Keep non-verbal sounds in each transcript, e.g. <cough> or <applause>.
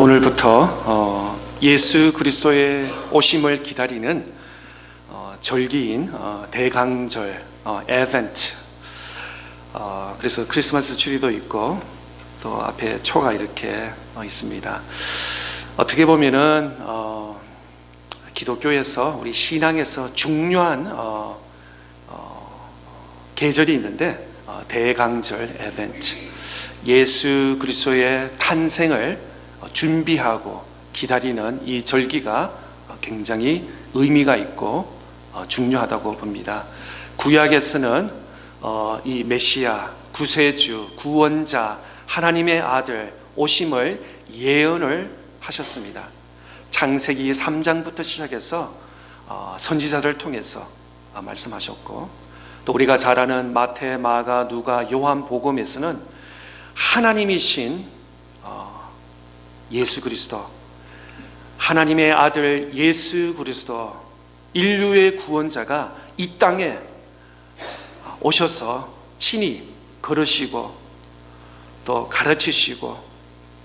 오늘부터 어, 예수 그리스도의 오심을 기다리는 어, 절기인 어, 대강절 어, 에벤트. 어, 그래서 크리스마스 추리도 있고 또 앞에 초가 이렇게 어, 있습니다. 어떻게 보면은 어, 기독교에서 우리 신앙에서 중요한 계절이 있는데 어, 대강절 에벤트. 예수 그리스도의 탄생을 어, 준비하고 기다리는 이 절기가 어, 굉장히 의미가 있고 어, 중요하다고 봅니다. 구약에서는 어, 이 메시아, 구세주, 구원자, 하나님의 아들 오심을 예언을 하셨습니다. 창세기 3장부터 시작해서 어, 선지자를 통해서 어, 말씀하셨고 또 우리가 잘 아는 마태, 마가, 누가, 요한 복음에서는 하나님이신 어, 예수 그리스도 하나님의 아들 예수 그리스도 인류의 구원자가 이 땅에 오셔서 친히 걸으시고 또 가르치시고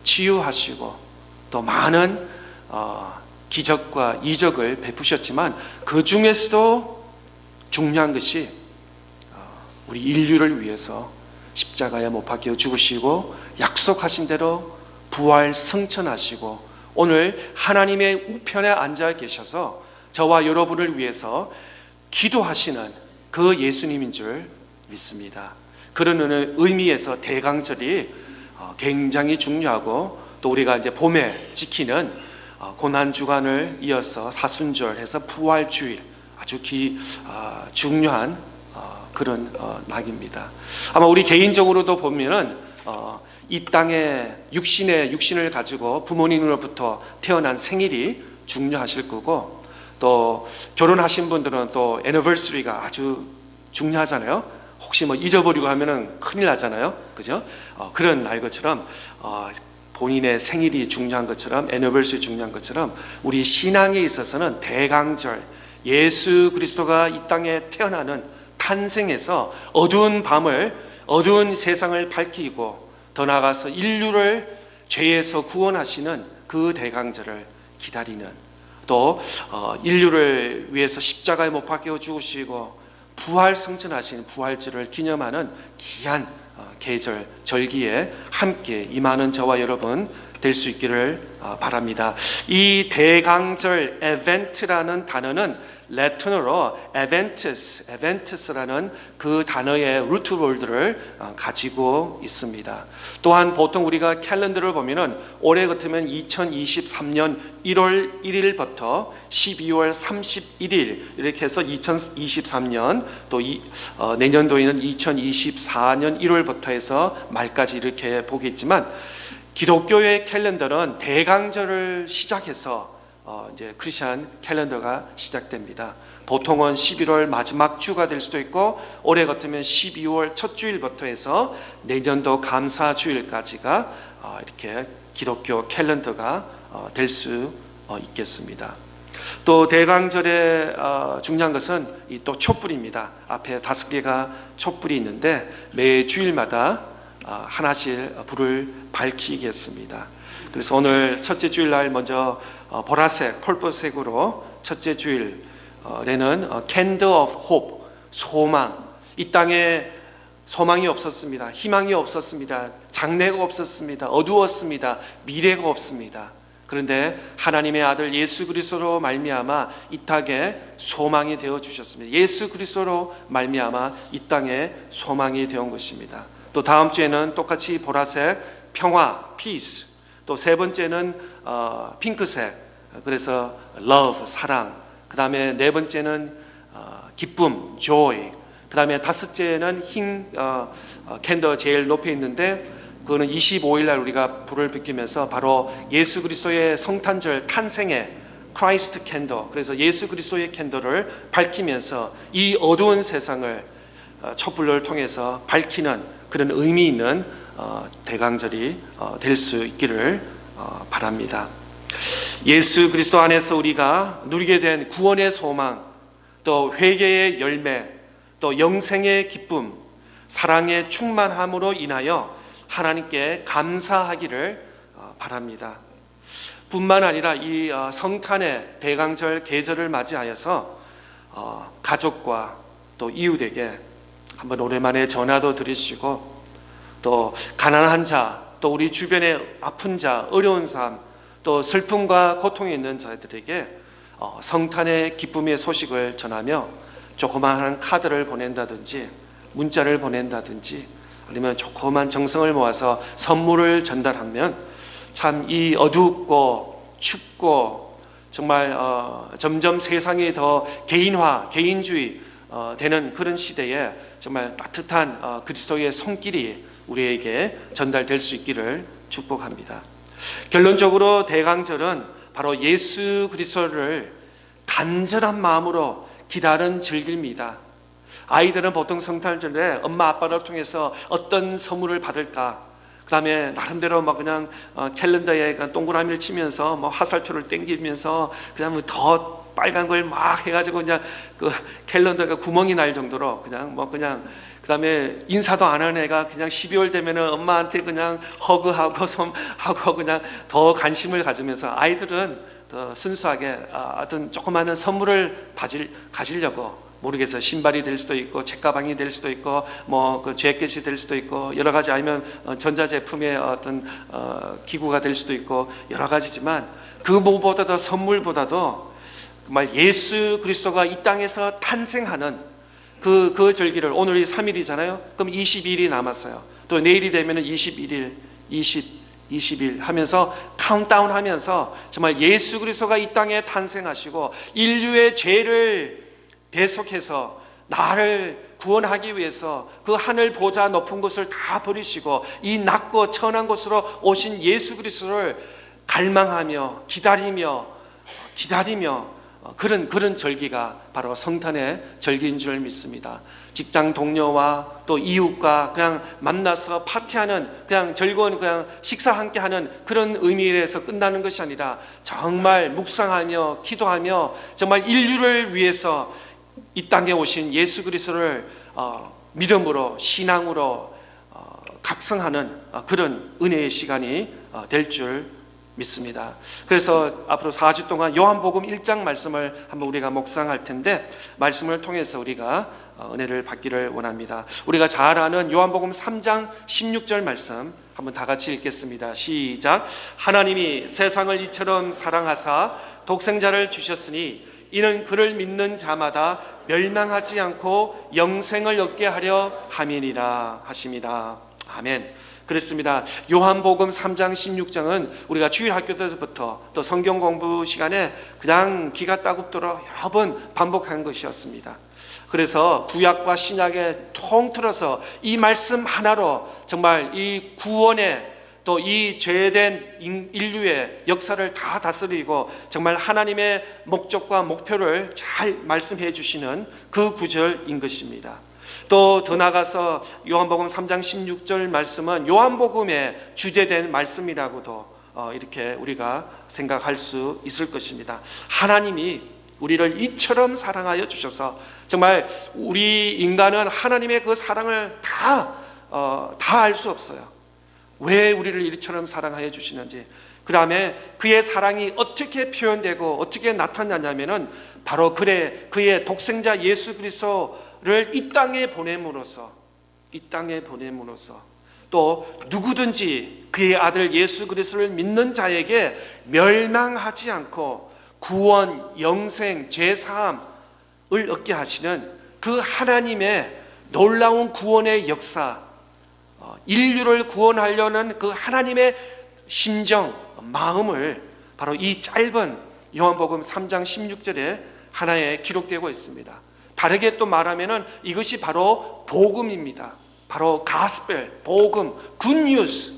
치유하시고 또 많은 어, 기적과 이적을 베푸셨지만 그 중에서도 중요한 것이 어, 우리 인류를 위해서 십자가에 못 박혀 죽으시고 약속하신 대로 부활 성천하시고 오늘 하나님의 우편에 앉아 계셔서 저와 여러분을 위해서 기도하시는 그 예수님인 줄 믿습니다. 그런 의미에서 대강절이 어, 굉장히 중요하고 또 우리가 이제 봄에 지키는 어, 고난 주간을 이어서 사순절해서 부활 주일 아주 기, 어, 중요한 어, 그런 어, 낙입니다. 아마 우리 개인적으로도 보면은 어, 이 땅에 육신의 육신을 가지고 부모님으로부터 태어난 생일이 중요하실 거고 또 결혼하신 분들은 또 애니버서리가 아주 중요하잖아요. 혹시 뭐 잊어버리고 하면은 큰일 나잖아요. 그죠? 어, 그런 날 것처럼 어, 본인의 생일이 중요한 것처럼 애니버서리 중요한 것처럼 우리 신앙에 있어서는 대강절 예수 그리스도가 이 땅에 태어나는 탄생에서 어두운 밤을 어두운 세상을 밝히고 더 나아가서 인류를 죄에서 구원하시는 그 대강절을 기다리는 또 어, 인류를 위해서 십자가에 못 박혀 죽으시고 부활 승천하신 부활절을 기념하는 귀한 어, 계절 절기에 함께 임하는 저와 여러분 될 수 있기를 어, 바랍니다. 이 대강절 에벤트라는 단어는 레튼어로 에벤트스, 에벤트스라는 그 단어의 루트 월드를 어, 가지고 있습니다. 또한 보통 우리가 캘린더를 보면은 올해 같으면 2023년 1월 1일부터 12월 31일 이렇게 해서 2023년 또 이, 어, 내년도에는 2024년 1월부터 해서 말까지 이렇게 보겠지만 기독교의 캘린더는 대강절을 시작해서 어, 이제 크리스천 캘린더가 시작됩니다. 보통은 11월 마지막 주가 될 수도 있고 올해 같으면 12월 첫 주일부터 해서 내년도 감사 주일까지가 어, 이렇게 기독교 캘린더가 어, 될수 있겠습니다. 또 대강절의 어, 중요한 것은 이또 촛불입니다. 앞에 다섯 개가 촛불이 있는데 매 주일마다 어, 하나씩 불을 밝히겠습니다. 그래서 오늘 첫째 주일날 먼저 어, 보라색, 펄보색으로 첫째 주일에는 Candle of Hope, 소망. 이 땅에 소망이 없었습니다. 희망이 없었습니다. 장래가 없었습니다. 어두웠습니다. 미래가 없습니다. 그런데 하나님의 아들 예수 그리스도로 말미암아 이 땅에 소망이 되어 주셨습니다. 예수 그리스도로 말미암아 이 땅에 소망이 되온 것입니다. 또 다음 주에는 똑같이 보라색 평화 peace. 또 세 번째는 어, 핑크색. 그래서 love 사랑. 그 다음에 네 번째는 어, 기쁨 joy. 그 다음에 다섯째는 흰 어, 어, 캔더 제일 높에 있는데 그거는 25일 날 우리가 불을 비키면서 바로 예수 그리스도의 성탄절 탄생의 크라이스트 캔더 그래서 예수 그리스도의 캔더를 밝히면서 이 어두운 세상을 어, 촛불을 통해서 밝히는 그런 의미 있는 어, 대강절이 될 수 있기를 어, 바랍니다. 예수 그리스도 안에서 우리가 누리게 된 구원의 소망, 또 회개의 열매, 또 영생의 기쁨, 사랑의 충만함으로 인하여 하나님께 감사하기를 바랍니다. 뿐만 아니라 이 어, 성탄의 대강절 계절을 맞이하여서 어, 가족과 또 이웃에게 한번 오랜만에 전화도 드리시고 또 가난한 자, 또 우리 주변에 아픈 자, 어려운 삶, 또 슬픔과 고통이 있는 자들에게 어, 성탄의 기쁨의 소식을 전하며 조그마한 카드를 보낸다든지 문자를 보낸다든지 아니면 조그만 정성을 모아서 선물을 전달하면 참 이 어둡고 춥고 정말 어, 점점 세상이 더 개인화, 개인주의 어, 되는 그런 시대에 정말 따뜻한 어, 그리스도의 손길이 우리에게 전달될 수 있기를 축복합니다. 결론적으로 대강절은 바로 예수 그리스도를 간절한 마음으로 기다린 즐깁니다. 아이들은 보통 성탄절에 엄마 아빠를 통해서 어떤 선물을 받을까? 그 다음에 나름대로 막 그냥 어, 캘린더에 동그라미를 치면서 뭐 화살표를 땡기면서 그냥 뭐더 빨간 걸 막 해가지고 그냥 그 캘린더가 구멍이 날 정도로 그냥 뭐 그냥 그다음에 인사도 안 하는 애가 그냥 12월 되면은 엄마한테 그냥 허그하고 <laughs> 손하고 그냥 더 관심을 가지면서 아이들은 더 순수하게 아, 어떤 조그마한 선물을 가질, 가지려고 모르겠어요. 신발이 될 수도 있고 책가방이 될 수도 있고 뭐그 재킷이 될 수도 있고 여러 가지 아니면 어, 전자 제품의 어떤 어, 기구가 될 수도 있고 여러 가지지만 그 무엇보다도 선물보다도 정말 예수 그리스도가 이 땅에서 탄생하는 그, 그 절기를 오늘이 3일이잖아요. 그럼 20일이 남았어요. 또 내일이 되면 21일, 20, 20일 하면서 카운트다운 하면서 정말 예수 그리스도가 이 땅에 탄생하시고 인류의 죄를 대속해서 나를 구원하기 위해서 그 하늘 보좌 높은 곳을 다 버리시고 이 낮고 천한 곳으로 오신 예수 그리스도를 갈망하며 기다리며 기다리며 어, 그런 그런 절기가 바로 성탄의 절기인 줄 믿습니다. 직장 동료와 또 이웃과 그냥 만나서 파티하는 그냥 즐거운 그냥 식사 함께 하는 그런 의미에서 끝나는 것이 아니라 정말 묵상하며 기도하며 정말 인류를 위해서 이 땅에 오신 예수 그리스도를 어, 믿음으로 신앙으로 어, 각성하는 어, 그런 은혜의 시간이 어, 될줄 믿습니다. 그래서 앞으로 4주 동안 요한복음 1장 말씀을 한번 우리가 묵상할 텐데 말씀을 통해서 우리가 어, 은혜를 받기를 원합니다. 우리가 잘 아는 요한복음 3장 16절 말씀 한번 다 같이 읽겠습니다. 시작. 하나님이 세상을 이처럼 사랑하사 독생자를 주셨으니 이는 그를 믿는 자마다 멸망하지 않고 영생을 얻게 하려 함이니라 하십니다. 아멘. 그렇습니다. 요한복음 3장 16장은 우리가 주일 학교 때부터 또 성경 공부 시간에 그냥 기가 따굽도록 여러 번 반복한 것이었습니다. 그래서 구약과 신약에 통틀어서 이 말씀 하나로 정말 이 구원의 또 이 죄된 인- 인류의 역사를 다 다스리고 정말 하나님의 목적과 목표를 잘 말씀해 주시는 그 구절인 것입니다. 또 더 나가서 요한복음 3장 16절 말씀은 요한복음의 주제된 말씀이라고도 어, 이렇게 우리가 생각할 수 있을 것입니다. 하나님이 우리를 이처럼 사랑하여 주셔서 정말 우리 인간은 하나님의 그 사랑을 다 어, 다알 수 없어요. 왜 우리를 이처럼 사랑하여 주시는지. 그 다음에 그의 사랑이 어떻게 표현되고 어떻게 나타나냐면은 바로 그래 그의 독생자 예수 그리스도 를 이 땅에 보냄으로써 이 땅에 보냄으로써 또 누구든지 그의 아들 예수 그리스도를 믿는 자에게 멸망하지 않고 구원, 영생, 제사함을 얻게 하시는 그 하나님의 놀라운 구원의 역사 어, 인류를 구원하려는 그 하나님의 심정, 마음을 바로 이 짧은 요한복음 3장 16절에 하나에 기록되고 있습니다. 다르게 또 말하면은 이것이 바로 복음입니다. 바로 가스펠, 복음, 굿뉴스.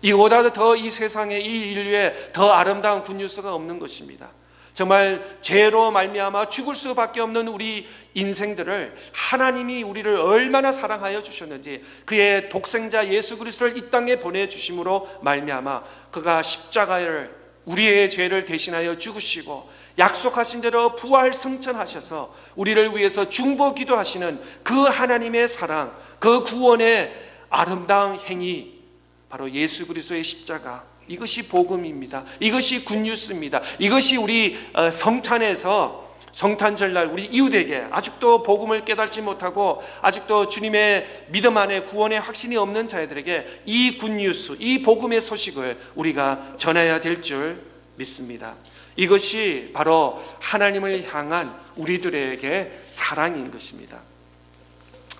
이보다 더 이 세상에 이 인류에 더 아름다운 굿뉴스가 없는 것입니다. 정말 죄로 말미암아 죽을 수밖에 없는 우리 인생들을 하나님이 우리를 얼마나 사랑하여 주셨는지 그의 독생자 예수 그리스도를 이 땅에 보내 주심으로 말미암아 그가 십자가를 우리의 죄를 대신하여 죽으시고 약속하신 대로 부활 승천하셔서 우리를 위해서 중보 기도하시는 그 하나님의 사랑, 그 구원의 아름다운 행위 바로 예수 그리스도의 십자가 이것이 복음입니다. 이것이 굿뉴스입니다. 이것이 우리 어, 성탄에서 성탄절날 우리 이웃에게 아직도 복음을 깨닫지 못하고 아직도 주님의 믿음 안에 구원의 확신이 없는 자들에게 이 굿뉴스, 이 복음의 소식을 우리가 전해야 될 줄 믿습니다. 이것이 바로 하나님을 향한 우리들에게 사랑인 것입니다.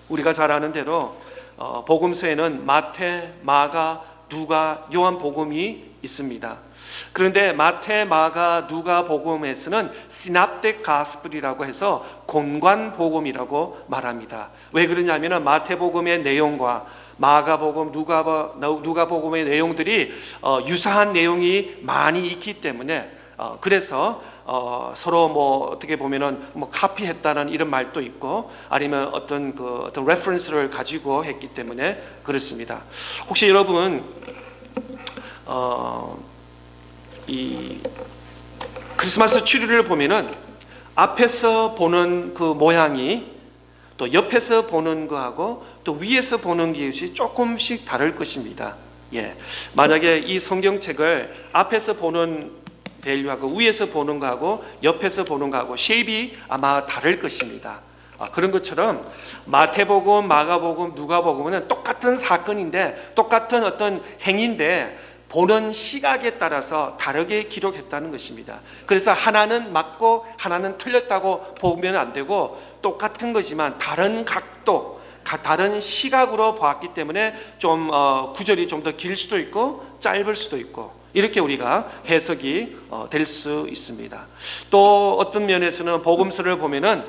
우리가 잘 아는 대로 어, 복음서에는 마태, 마가, 누가, 요한 복음이 있습니다. 그런데 마태, 마가, 누가 복음에서는 시납텍 가스플이라고 해서 공관 복음이라고 말합니다. 왜 그러냐면은 마태 복음의 내용과 마가 복음, 누가 누가 복음의 내용들이 어, 유사한 내용이 많이 있기 때문에 어, 그래서 어, 서로 뭐 어떻게 보면은 뭐 카피했다는 이런 말도 있고 아니면 어떤 그 어떤 레퍼런스를 가지고 했기 때문에 그렇습니다. 혹시 여러분 어, 이 크리스마스 추리를 보면은 앞에서 보는 그 모양이 또 옆에서 보는 거하고 또 위에서 보는 것이 조금씩 다를 것입니다. 예. 만약에 이 성경책을 앞에서 보는 밸류하고 위에서 보는 거하고 옆에서 보는 거하고 쉐입이 아마 다를 것입니다. 아, 그런 것처럼 마태복음, 마가복음, 누가복음은 똑같은 사건인데 똑같은 어떤 행인데 보는 시각에 따라서 다르게 기록했다는 것입니다. 그래서 하나는 맞고 하나는 틀렸다고 보면 안 되고 똑같은 거지만 다른 각도, 가- 다른 시각으로 보았기 때문에 좀 어, 구절이 좀 더 길 수도 있고 짧을 수도 있고 이렇게 우리가 해석이 어, 될수 있습니다. 또 어떤 면에서는 복음서를 보면은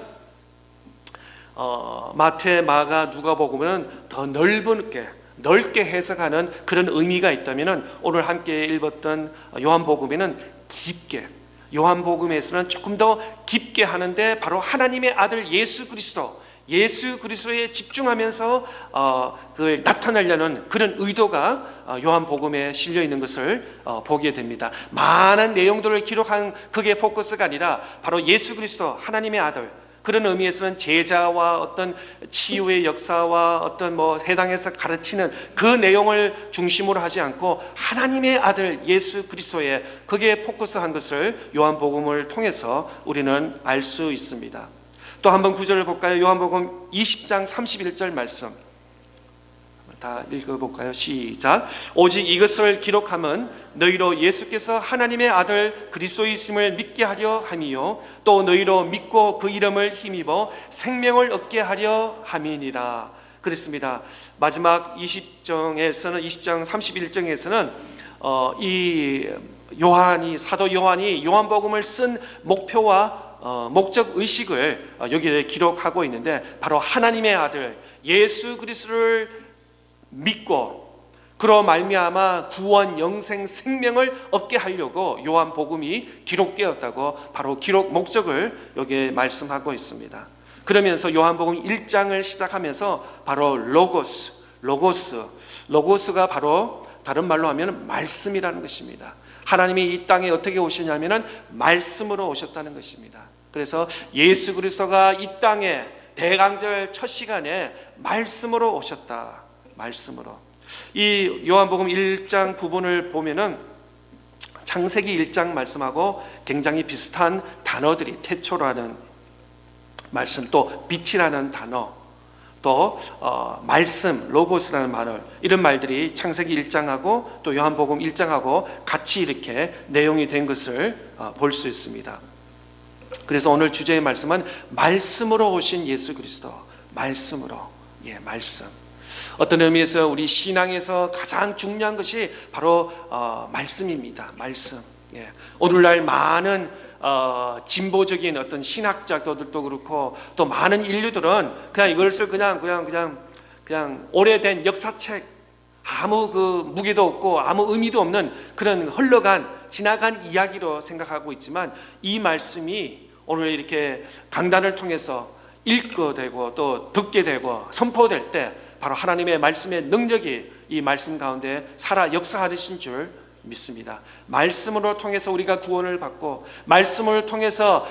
어, 마태, 마가, 누가 복음은 더 넓게 넓게 해석하는 그런 의미가 있다면은 오늘 함께 읽었던 요한복음에는 깊게 요한복음에서는 조금 더 깊게 하는데 바로 하나님의 아들 예수 그리스도 예수 그리스도에 집중하면서 어, 그걸 나타내려는 그런 의도가 어, 요한복음에 실려 있는 것을 어, 보게 됩니다. 많은 내용들을 기록한 그게 포커스가 아니라 바로 예수 그리스도 하나님의 아들 그런 의미에서는 제자와 어떤 치유의 역사와 어떤 뭐 해당해서 가르치는 그 내용을 중심으로 하지 않고 하나님의 아들 예수 그리스도의 그게 포커스한 것을 요한복음을 통해서 우리는 알 수 있습니다. 또 한번 구절을 볼까요? 요한복음 20장 31절 말씀. 다 읽어볼까요? 시작. 오직 이것을 기록함은 너희로 예수께서 하나님의 아들 그리스도이심을 믿게 하려 함이요 또 너희로 믿고 그 이름을 힘입어 생명을 얻게 하려 함이니라. 그렇습니다. 마지막 20장에서는 20장 31장에서는 어, 이 요한이 사도 요한이 요한복음을 쓴 목표와 어, 목적 의식을 어, 여기에 기록하고 있는데 바로 하나님의 아들 예수 그리스도를 믿고 그로 말미암아 구원 영생 생명을 얻게 하려고 요한 복음이 기록되었다고 바로 기록 목적을 여기에 말씀하고 있습니다. 그러면서 요한복음 1장을 시작하면서 바로 로고스 로고스 로고스가 바로 다른 말로 하면 말씀이라는 것입니다. 하나님이 이 땅에 어떻게 오시냐면은 말씀으로 오셨다는 것입니다. 그래서 예수 그리스도가 이 땅에 대강절 첫 시간에 말씀으로 오셨다. 말씀으로. 이 요한복음 1장 부분을 보면은 창세기 1장 말씀하고 굉장히 비슷한 단어들이 태초라는 말씀 또 빛이라는 단어 또 어, 말씀 로고스라는 말을 이런 말들이 창세기 1장하고 또 요한복음 1장하고 같이 이렇게 내용이 된 것을 어, 볼수 있습니다. 그래서 오늘 주제의 말씀은 말씀으로 오신 예수 그리스도. 말씀으로. 예 말씀. 어떤 의미에서 우리 신앙에서 가장 중요한 것이 바로 어, 말씀입니다. 말씀. 예. 오늘날 많은 어, 진보적인 어떤 신학자들도 그렇고 또 많은 인류들은 그냥 이것을 그냥 그냥 그냥 그냥 오래된 역사책 아무 그 무게도 없고 아무 의미도 없는 그런 흘러간 지나간 이야기로 생각하고 있지만 이 말씀이 오늘 이렇게 강단을 통해서 읽게 되고 또 듣게 되고 선포될 때 바로 하나님의 말씀의 능력이 이 말씀 가운데 살아 역사하신 줄 믿습니다. 말씀으로 통해서 우리가 구원을 받고 말씀을 통해서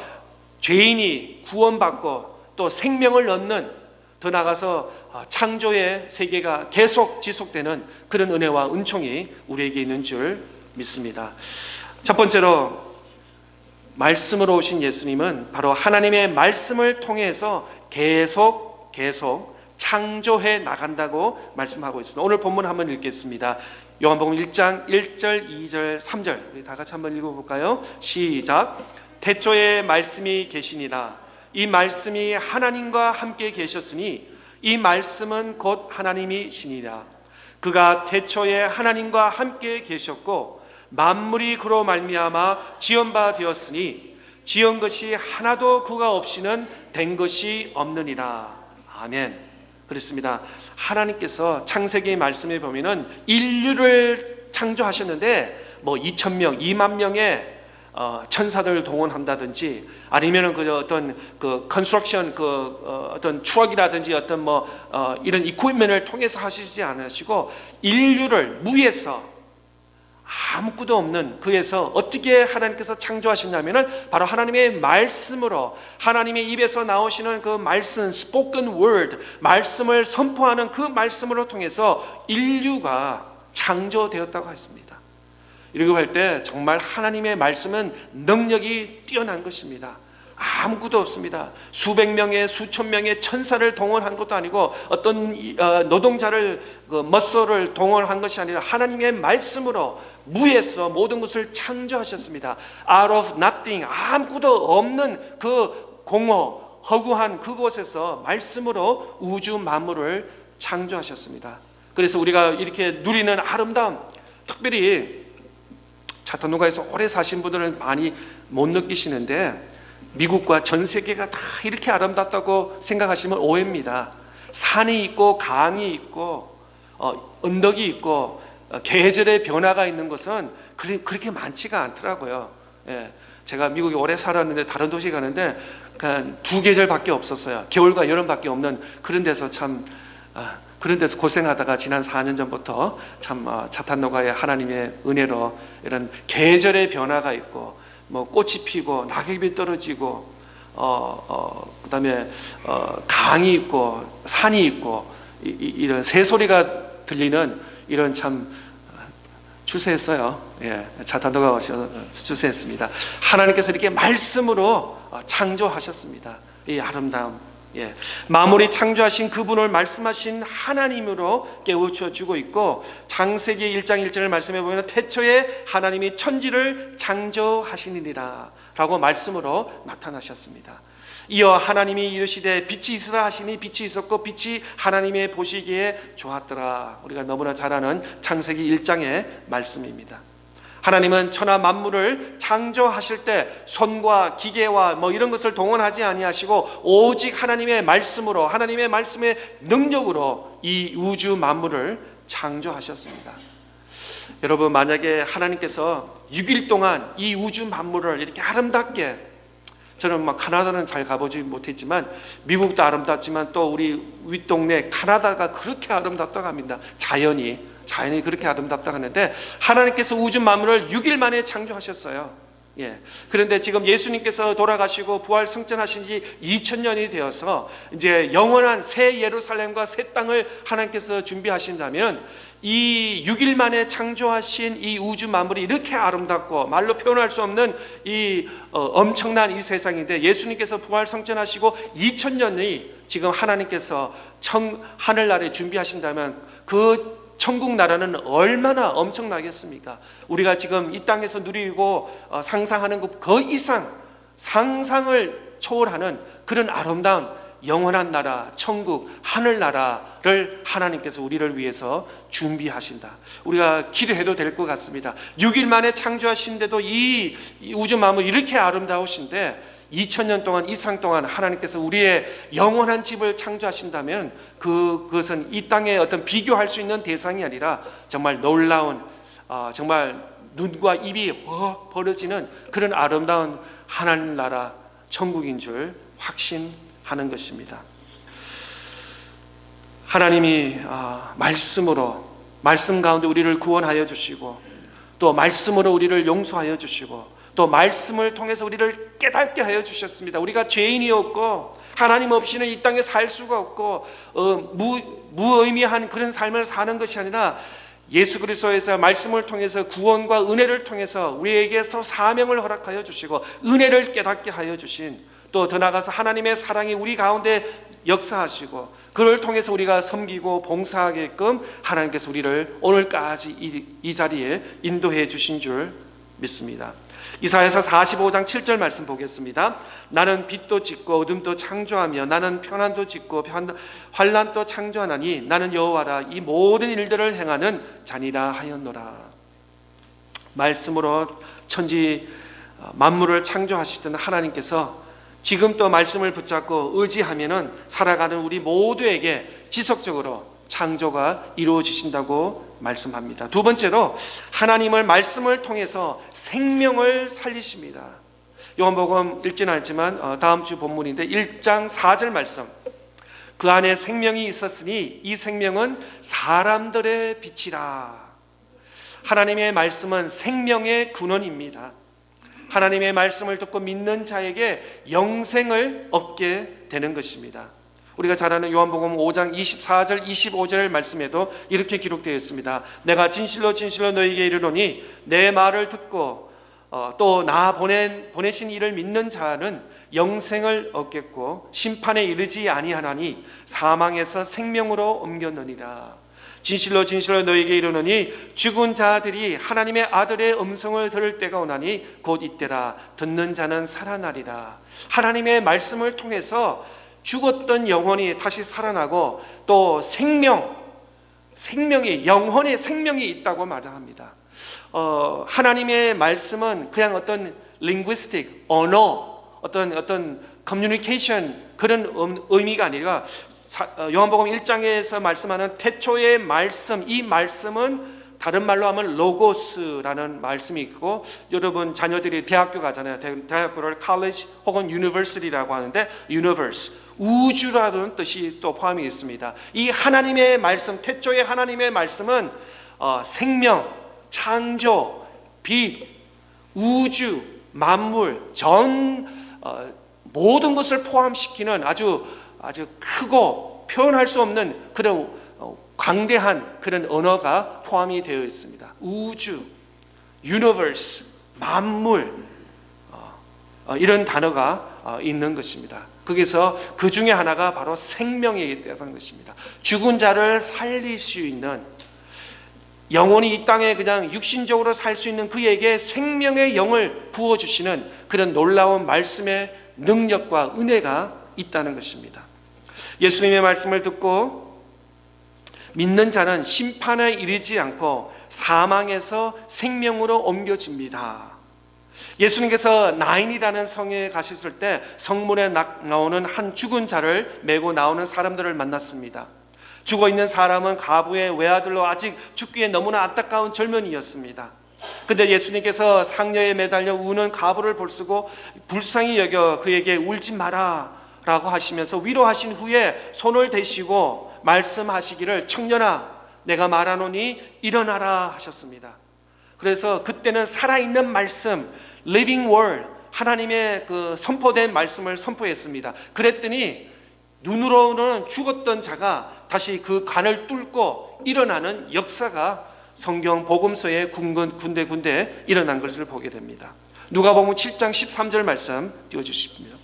죄인이 구원받고 또 생명을 얻는 더 나아가서 창조의 세계가 계속 지속되는 그런 은혜와 은총이 우리에게 있는 줄 믿습니다. 첫 번째로 말씀으로 오신 예수님은 바로 하나님의 말씀을 통해서 계속 계속 창조해 나간다고 말씀하고 있습니다. 오늘 본문 한번 읽겠습니다. 요한복음 1장 1절, 2절, 3절 우리 다 같이 한번 읽어 볼까요? 시작. 태초에 말씀이 계시니라. 이 말씀이 하나님과 함께 계셨으니 이 말씀은 곧 하나님이시니라. 그가 태초에 하나님과 함께 계셨고 만물이 그로 말미암아 지은 바 되었으니 지은 것이 하나도 그가 없이는 된 것이 없느니라. 아멘. 그렇습니다. 하나님께서 창세기 말씀에 보면은 인류를 창조하셨는데 뭐 2천 명, 2만 명의 어, 천사들을 동원한다든지 아니면은 그 어떤 그 컨스트럭션 그 어, 어떤 추억이라든지 어떤 뭐 어, 이런 이쿠이먼을 통해서 하시지 않으시고 인류를 무에서 아무것도 없는 그에서 어떻게 하나님께서 창조하셨냐면은 바로 하나님의 말씀으로 하나님의 입에서 나오시는 그 말씀 spoken word 말씀을 선포하는 그 말씀으로 통해서 인류가 창조되었다고 했습니다. 이렇게 할때 정말 하나님의 말씀은 능력이 뛰어난 것입니다. 아무것도 없습니다. 수백 명의 수천 명의 천사를 동원한 것도 아니고 어떤 어, 노동자를 그 머서를 동원한 것이 아니라 하나님의 말씀으로 무에서 모든 것을 창조하셨습니다. Out of nothing 아무것도 없는 그 공허 허구한 그곳에서 말씀으로 우주 만물을 창조하셨습니다. 그래서 우리가 이렇게 누리는 아름다움 특별히 자타노가에서 오래 사신 분들은 많이 못 느끼시는데 미국과 전 세계가 다 이렇게 아름답다고 생각하시면 오해입니다. 산이 있고 강이 있고 어, 언덕이 있고 어, 계절의 변화가 있는 것은 그리, 그렇게 많지가 않더라고요. 예, 제가 미국에 오래 살았는데 다른 도시 가는데 두 계절밖에 없었어요. 겨울과 여름밖에 없는 그런 데서 참 아, 그런 데서 고생하다가 지난 4년 전부터 참 어, 자탄노가의 하나님의 은혜로 이런 계절의 변화가 있고 뭐 꽃이 피고 낙엽이 떨어지고 어, 어, 그다음에 어, 강이 있고 산이 있고 이, 이, 이런 새소리가 들리는 이런 참 추세했어요. 예, 자탄도가 오셔 추세했습니다. 하나님께서 이렇게 말씀으로 어, 창조하셨습니다. 이 아름다움. 예, 마무리 창조하신 그분을 말씀하신 하나님으로 깨우쳐 주고 있고 장세기 1장 1절을 말씀해 보면 태초에 하나님이 천지를 창조하시니라 라고 말씀으로 나타나셨습니다. 이어 하나님이 이르시되 빛이 있으라 하시니 빛이 있었고 빛이 하나님의 보시기에 좋았더라. 우리가 너무나 잘 아는 창세기 1장의 말씀입니다. 하나님은 천하 만물을 창조하실 때 손과 기계와 뭐 이런 것을 동원하지 아니하시고 오직 하나님의 말씀으로 하나님의 말씀의 능력으로 이 우주 만물을 창조하셨습니다. 여러분 만약에 하나님께서 6일 동안 이 우주 만물을 이렇게 아름답게 저는 막 카나다는 잘 가보지 못했지만 미국도 아름답지만 또 우리 윗동네 카나다가 그렇게 아름답다고 합니다. 자연이 자연이 그렇게 아름답다 하는데 하나님께서 우주 만물을 6일 만에 창조하셨어요. 예. 그런데 지금 예수님께서 돌아가시고 부활 승천하신 지 2000년이 되어서 이제 영원한 새 예루살렘과 새 땅을 하나님께서 준비하신다면 이 6일 만에 창조하신 이 우주 만물이 이렇게 아름답고 말로 표현할 수 없는 이 어, 엄청난 이 세상인데 예수님께서 부활 성천하시고 2000년이 지금 하나님께서 청 하늘나라에 준비하신다면 그 천국 나라는 얼마나 엄청나겠습니까? 우리가 지금 이 땅에서 누리고 어, 상상하는 것그 이상 상상을 초월하는 그런 아름다운 영원한 나라, 천국, 하늘 나라를 하나님께서 우리를 위해서 준비하신다. 우리가 기도해도 될 것 같습니다. 6일 만에 창조하신데도 이 우주 마음을 이렇게 아름다우신데 2000년 동안 이상 동안 하나님께서 우리의 영원한 집을 창조하신다면 그, 그것은 이 땅에 어떤 비교할 수 있는 대상이 아니라 정말 놀라운 어, 정말 눈과 입이 헉 벌어지는 그런 아름다운 하나님 나라 천국인 줄 확신하는 것입니다. 하나님이 어, 말씀으로 말씀 가운데 우리를 구원하여 주시고 또 말씀으로 우리를 용서하여 주시고 또 말씀을 통해서 우리를 깨닫게 하여 주셨습니다. 우리가 죄인이었고 하나님 없이는 이 땅에 살 수가 없고 어, 무, 무의미한 그런 삶을 사는 것이 아니라 예수 그리스도에서 말씀을 통해서 구원과 은혜를 통해서 우리에게서 사명을 허락하여 주시고 은혜를 깨닫게 하여 주신 또 더 나아가서 하나님의 사랑이 우리 가운데 역사하시고 그를 통해서 우리가 섬기고 봉사하게끔 하나님께서 우리를 오늘까지 이, 이 자리에 인도해 주신 줄 믿습니다. 이사야서 45장 7절 말씀 보겠습니다. 나는 빛도 짓고 어둠도 창조하며 나는 평안도 짓고 편- 환란도 창조하나니 나는 여호와라 이 모든 일들을 행하는 자니라 하였노라. 말씀으로 천지 어, 만물을 창조하시던 하나님께서 지금 또 말씀을 붙잡고 의지하면은 살아가는 우리 모두에게 지속적으로 창조가 이루어지신다고 말씀합니다. 두 번째로 하나님을 말씀을 통해서 생명을 살리십니다. 요한복음 읽지는 않지만 어, 다음 주 본문인데 1장 4절 말씀. 그 안에 생명이 있었으니 이 생명은 사람들의 빛이라. 하나님의 말씀은 생명의 근원입니다. 하나님의 말씀을 듣고 믿는 자에게 영생을 얻게 되는 것입니다. 우리가 잘 아는 요한복음 5장 24절 25절 말씀에도 이렇게 기록되어 있습니다. 내가 진실로 진실로 너희에게 이르노니 내 말을 듣고 어, 또나 보낸 보내신 이를 믿는 자는 영생을 얻겠고 심판에 이르지 아니하나니 사망에서 생명으로 옮겼느니라. 진실로 진실로 너에게 이르노니 죽은 자들이 하나님의 아들의 음성을 들을 때가 오나니 곧 이때라 듣는 자는 살아나리라 하나님의 말씀을 통해서 죽었던 영혼이 다시 살아나고 또 생명 생명이 영혼의 생명이 있다고 말합니다. 어, 하나님의 말씀은 그냥 어떤 linguistic 언어 어떤 어떤 communication 그런 음- 의미가 아니라 사- 어, 요한복음 1장에서 말씀하는 태초의 말씀 이 말씀은 다른 말로 하면 로고스라는 말씀이 있고 여러분 자녀들이 대학교 가잖아요. 대- 대학교를 college 혹은 university라고 하는데 universe 우주라는 뜻이 또 포함이 있습니다. 이 하나님의 말씀 태초의 하나님의 말씀은 어, 생명, 창조, 빛, 우주, 만물 전 어, 모든 것을 포함시키는 아주 아주 크고 표현할 수 없는 그런 어, 광대한 그런 언어가 포함이 되어 있습니다. 우주, universe, 만물 어, 어, 이런 단어가 어, 있는 것입니다. 거기서 그 중에 하나가 바로 생명이라는 것입니다. 죽은 자를 살릴 수 있는 영혼이 이 땅에 그냥 육신적으로 살 수 있는 그에게 생명의 영을 부어 주시는 그런 놀라운 말씀의 능력과 은혜가 있다는 것입니다. 예수님의 말씀을 듣고 믿는 자는 심판에 이르지 않고 사망에서 생명으로 옮겨집니다. 예수님께서 나인이라는 성에 가셨을 때 성문에 나- 나오는 한 죽은 자를 메고 나오는 사람들을 만났습니다. 죽어 있는 사람은 가부의 외아들로 아직 죽기에 너무나 안타까운 젊은이였습니다. 근데 예수님께서 상녀에 매달려 우는 가부를 볼쓰고 불쌍히 여겨 그에게 울지 마라 라고 하시면서 위로하신 후에 손을 대시고 말씀하시기를 청년아 내가 말하노니 일어나라 하셨습니다. 그래서 그때는 살아있는 말씀, living word, 하나님의 그 선포된 말씀을 선포했습니다. 그랬더니 눈으로는 죽었던 자가 다시 그 간을 뚫고 일어나는 역사가 성경 복음서에 군건 군데 군데 일어난 것을 보게 됩니다. 누가복음 7장 13절 말씀 띄워 주십니다.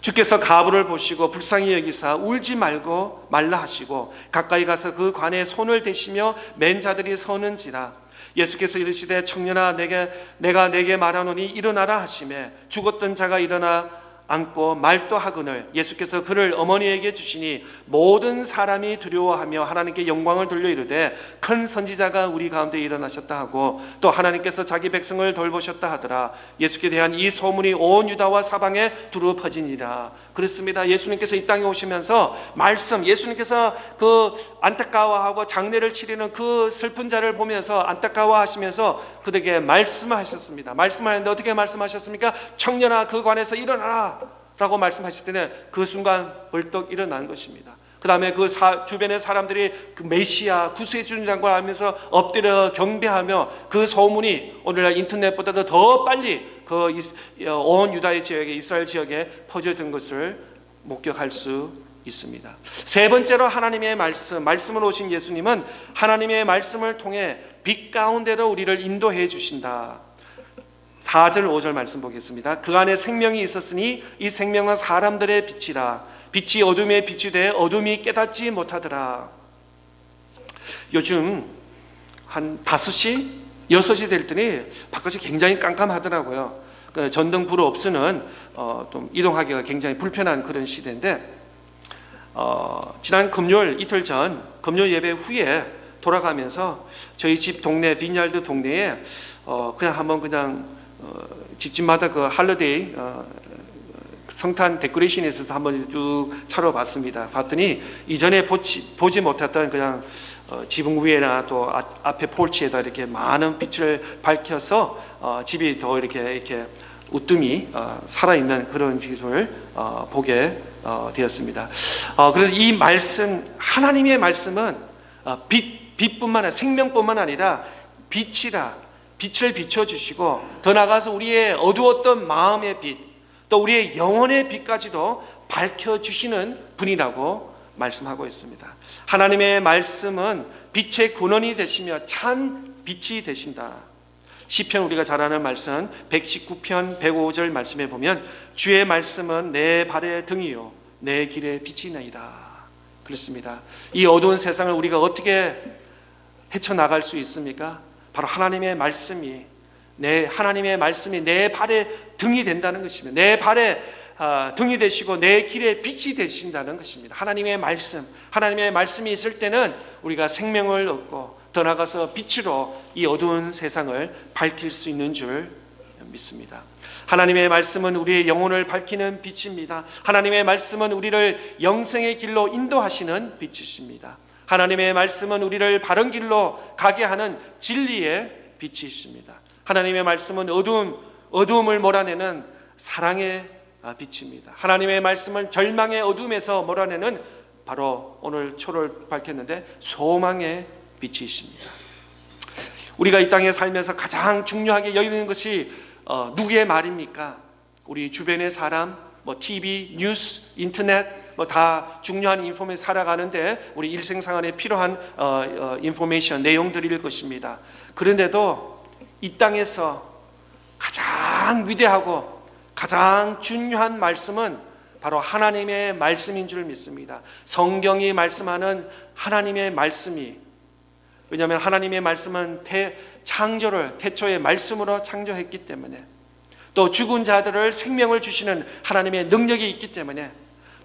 주께서 가부를 보시고 불쌍히 여기사 울지 말고 말라 하시고 가까이 가서 그 관에 손을 대시며 맨 자들이 서는지라. 예수께서 이르시되 청년아 내게 내가 내게 말하노니 일어나라 하심에 죽었던 자가 일어나 앉고 말도 하거늘 예수께서 그를 어머니에게 주시니 모든 사람이 두려워하며 하나님께 영광을 돌려 이르되 큰 선지자가 우리 가운데 일어나셨다 하고 또 하나님께서 자기 백성을 돌보셨다 하더라. 예수께 대한 이 소문이 온 유다와 사방에 두루 퍼지니라. 그렇습니다. 예수님께서 이 땅에 오시면서 말씀 예수님께서 그 안타까워하고 장례를 치르는 그 슬픈 자를 보면서 안타까워하시면서 그들에게 말씀하셨습니다. 말씀하는데 어떻게 말씀하셨습니까? 청년아 그 관에서 일어나라 라고 말씀하실 때는 그 순간 벌떡 일어난 것입니다. 그 다음에 그 사- 주변의 사람들이 그 메시아 구세주라고 하면서 엎드려 경배하며 그 소문이 오늘날 인터넷보다도 더 빨리 그 온 유다의 지역에 이스라엘 지역에 퍼져든 것을 목격할 수 있습니다. 세 번째로 하나님의 말씀, 말씀으로 오신 예수님은 하나님의 말씀을 통해 빛 가운데로 우리를 인도해 주신다. 4절 5절 말씀 보겠습니다. 그 안에 생명이 있었으니 이 생명은 사람들의 빛이라 빛이 어둠에 빛이 돼 어둠이 깨닫지 못하더라. 요즘 한 5시, 6시 될 때니 바깥이 굉장히 깜깜하더라고요. 그 전등 불 없으면 어, 좀 이동하기가 굉장히 불편한 그런 시대인데 어, 지난 금요일 이틀 전 금요일 예배 후에 돌아가면서 저희 집 동네 비니알드 동네에 어, 그냥 한번 그냥 어, 집집마다 그 할러데이 어, 성탄 데코레이션에 있어서 한번 쭉 차려봤습니다. 봤더니 이전에 보지, 보지 못했던 그냥 어, 지붕 위에나 또 앞- 앞에 폴치에다 이렇게 많은 빛을 밝혀서 어, 집이 더 이렇게 이렇게 우뜸이 어, 살아있는 그런 집을 어, 보게 어, 되었습니다. 어, 그래서 이 말씀 하나님의 말씀은 어, 빛 빛뿐만 아니라 생명뿐만 아니라 빛이라 빛을 비춰 주시고 더 나아가서 우리의 어두웠던 마음의 빛, 또 우리의 영혼의 빛까지도 밝혀 주시는 분이라고 말씀하고 있습니다. 하나님의 말씀은 빛의 근원이 되시며 찬 빛이 되신다. 시편 우리가 잘 아는 말씀 119편 105절 말씀에 보면 주의 말씀은 내 발의 등이요 내 길의 빛이나이다. 그렇습니다. 이 어두운 세상을 우리가 어떻게 헤쳐 나갈 수 있습니까? 바로 하나님의 말씀이 내 하나님의 말씀이 내 발의 등이 된다는 것입니다. 내 발의 아, 등이 되시고 내 길에 빛이 되신다는 것입니다. 하나님의 말씀, 하나님의 말씀이 있을 때는 우리가 생명을 얻고 더 나아가서 빛으로 이 어두운 세상을 밝힐 수 있는 줄 믿습니다. 하나님의 말씀은 우리의 영혼을 밝히는 빛입니다. 하나님의 말씀은 우리를 영생의 길로 인도하시는 빛이십니다. 하나님의 말씀은 우리를 바른 길로 가게 하는 진리의 빛이십니다. 하나님의 말씀은 어두움, 어두움을 몰아내는 사랑의 아, 빛입니다. 하나님의 말씀은 절망의 어둠에서 몰아내는 바로 오늘 초를 밝혔는데 소망의 빛이십니다. 우리가 이 땅에 살면서 가장 중요하게 여기는 것이 어, 누구의 말입니까? 우리 주변의 사람, 뭐 TV, 뉴스, 인터넷 뭐 다 중요한 인포메이션 살아가는데 우리 일생생활에 필요한 어, 어, 인포메이션 내용들일 것입니다. 그런데도 이 땅에서 가장 위대하고 가장 중요한 말씀은 바로 하나님의 말씀인 줄 믿습니다. 성경이 말씀하는 하나님의 말씀이 왜냐하면 하나님의 말씀은 태, 창조를 태초의 말씀으로 창조했기 때문에 또 죽은 자들을 생명을 주시는 하나님의 능력이 있기 때문에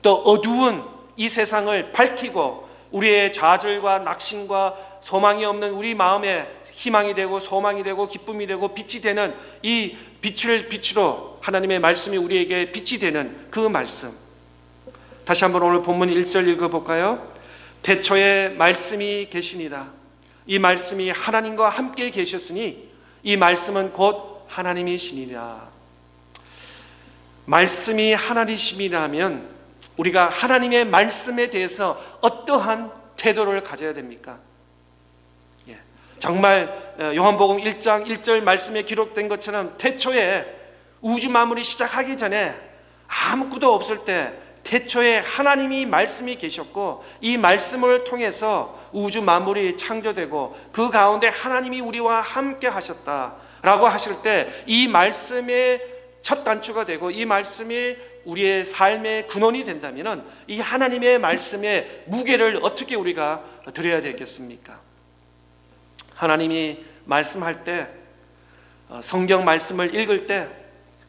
또 어두운 이 세상을 밝히고 우리의 좌절과 낙심과 소망이 없는 우리 마음에 희망이 되고 소망이 되고 기쁨이 되고 빛이 되는 이 빛을 빛으로 하나님의 말씀이 우리에게 빛이 되는 그 말씀. 다시 한번 오늘 본문 1절 읽어 볼까요? 태초에 말씀이 계시니라. 이 말씀이 하나님과 함께 계셨으니 이 말씀은 곧 하나님이시니라. 말씀이 하나님이시라면 우리가 하나님의 말씀에 대해서 어떠한 태도를 가져야 됩니까? 예. 정말 어, 요한복음 1장 1절 말씀에 기록된 것처럼 태초에 우주 만물이 시작하기 전에 아무것도 없을 때 태초에 하나님이 말씀이 계셨고 이 말씀을 통해서 우주 만물이 창조되고 그 가운데 하나님이 우리와 함께 하셨다라고 하실 때 이 말씀의 첫 단추가 되고 이 말씀이 우리의 삶의 근원이 된다면 이 하나님의 말씀의 무게를 어떻게 우리가 드려야 되겠습니까? 하나님이 말씀할 때 어, 성경 말씀을 읽을 때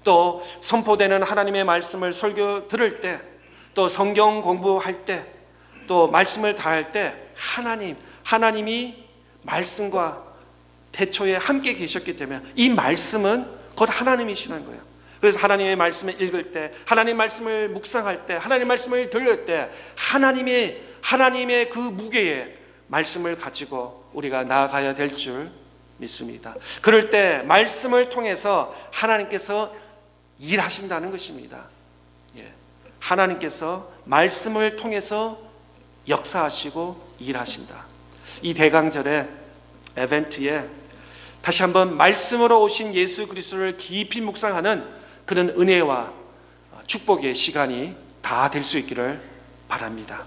또 선포되는 하나님의 말씀을 설교 들을 때 또 성경 공부할 때 또 말씀을 다할 때 하나님 하나님이 말씀과 태초에 함께 계셨기 때문에 이 말씀은 곧 하나님이시라는 거예요. 그래서 하나님의 말씀을 읽을 때, 하나님 말씀을 묵상할 때, 하나님 말씀을 들을 때, 하나님의 하나님의 그 무게의 말씀을 가지고 우리가 나아가야 될 줄 믿습니다. 그럴 때 말씀을 통해서 하나님께서 일하신다는 것입니다. 예. 하나님께서 말씀을 통해서 역사하시고 일하신다. 이 대강절의 에벤트에 다시 한번 말씀으로 오신 예수 그리스도를 깊이 묵상하는 그런 은혜와 축복의 시간이 다 될 수 있기를 바랍니다.